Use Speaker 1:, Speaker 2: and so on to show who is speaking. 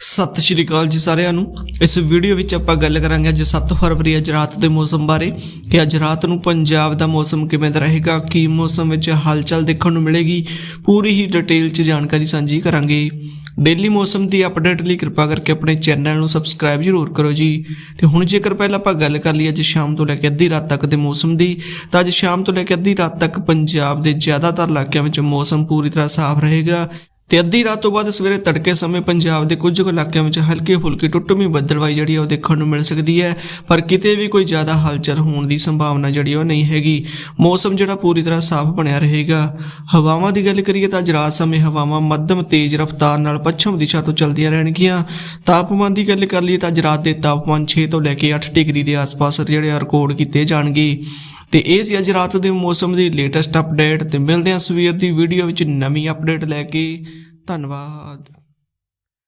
Speaker 1: ਸਤਿ ਸ਼੍ਰੀ ਅਕਾਲ ਜੀ ਸਾਰਿਆਂ ਨੂੰ। ਇਸ ਵੀਡੀਓ ਵਿੱਚ ਆਪਾਂ ਗੱਲ ਕਰਾਂਗੇ ਅੱਜ 7 ਫਰਵਰੀ ਅੱਜ ਰਾਤ ਦੇ ਮੌਸਮ ਬਾਰੇ। ਕਿ ਅੱਜ ਰਾਤ ਨੂੰ ਪੰਜਾਬ ਦਾ ਮੌਸਮ ਕਿਵੇਂ ਦਾ ਰਹੇਗਾ, ਕੀ ਮੌਸਮ ਵਿੱਚ ਹਲਚਲ ਦੇਖਣ ਨੂੰ ਮਿਲੇਗੀ, ਪੂਰੀ ਹੀ ਡਿਟੇਲ 'ਚ ਜਾਣਕਾਰੀ ਸਾਂਝੀ ਕਰਾਂਗੇ। ਡੇਲੀ ਮੌਸਮ ਦੀ ਅਪਡੇਟ ਲਈ ਕਿਰਪਾ ਕਰਕੇ ਆਪਣੇ ਚੈਨਲ ਨੂੰ ਸਬਸਕ੍ਰਾਈਬ ਜ਼ਰੂਰ ਕਰੋ ਜੀ। ਤੇ ਹੁਣ ਜੇਕਰ ਪਹਿਲਾਂ ਆਪਾਂ ਗੱਲ ਕਰ ਲਈਏ ਅੱਜ ਸ਼ਾਮ ਤੋਂ ਲੈ ਕੇ ਅੱਧੀ ਰਾਤ ਤੱਕ ਦੇ ਮੌਸਮ ਦੀ, ਤਾਂ ਅੱਜ ਸ਼ਾਮ ਤੋਂ ਲੈ ਕੇ ਅੱਧੀ ਰਾਤ ਤੱਕ ਪੰਜਾਬ ਦੇ ਜ਼ਿਆਦਾਤਰ ਇਲਾਕਿਆਂ ਵਿੱਚ ਮੌਸਮ ਪੂਰੀ ਤਰ੍ਹਾਂ ਸਾਫ਼ ਰਹੇਗਾ। ਤੇ ਅੱਧੀ ਰਾਤ ਤੋਂ ਬਾਅਦ ਸਵੇਰੇ ਤੜਕੇ ਸਮੇਂ ਪੰਜਾਬ ਦੇ ਕੁਝ ਕੁ ਇਲਾਕਿਆਂ ਵਿੱਚ ਹਲਕੀ ਫੁਲਕੀ ਟੁੱਟਵੀਂ ਬੱਦਲਵਾਈ ਜਿਹੜੀ ਉਹ ਦੇਖਣ ਨੂੰ ਮਿਲ ਸਕਦੀ ਹੈ, ਪਰ ਕਿਤੇ ਵੀ ਕੋਈ ਜ਼ਿਆਦਾ ਹਲਚਲ ਹੋਣ ਦੀ ਸੰਭਾਵਨਾ ਜਿਹੜੀ ਉਹ ਨਹੀਂ ਹੈਗੀ। ਮੌਸਮ ਜਿਹੜਾ ਪੂਰੀ ਤਰ੍ਹਾਂ ਸਾਫ਼ ਬਣਿਆ ਰਹੇਗਾ। ਹਵਾਵਾਂ ਦੀ ਗੱਲ ਕਰੀਏ ਤਾਂ ਅੱਜ ਰਾਤ ਸਮੇਂ ਹਵਾਵਾਂ ਮੱਧਮ ਤੇਜ਼ ਰਫ਼ਤਾਰ ਨਾਲ ਪੱਛਮ ਦਿਸ਼ਾ ਤੋਂ ਚੱਲਦੀਆਂ ਰਹਿਣਗੀਆਂ। ਤਾਪਮਾਨ ਦੀ ਗੱਲ ਕਰ ਲਈਏ ਤਾਂ ਅੱਜ ਰਾਤ ਦੇ ਤਾਪਮਾਨ 6 ਤੋਂ ਲੈ ਕੇ 8 ਡਿਗਰੀ ਦੇ ਆਸ-ਪਾਸ ਜਿਹੜੇ ਆ ਰਿਕਾਰਡ ਕੀਤੇ ਜਾਣਗੇ। ਤੇ ਇਹ ਸੀ ਅੱਜ ਰਾਤ ਦੇ ਮੌਸਮ ਦੀ ਲੇਟੈਸਟ ਅਪਡੇਟ ਤੇ ਮਿਲਦੇ ਹਾਂ ਸਵੇਰ ਦੀ ਵੀਡੀਓ ਵਿੱਚ ਨਵੀਂ ਅਪਡੇਟ ਲੈ ਕੇ। ਧੰਨਵਾਦ।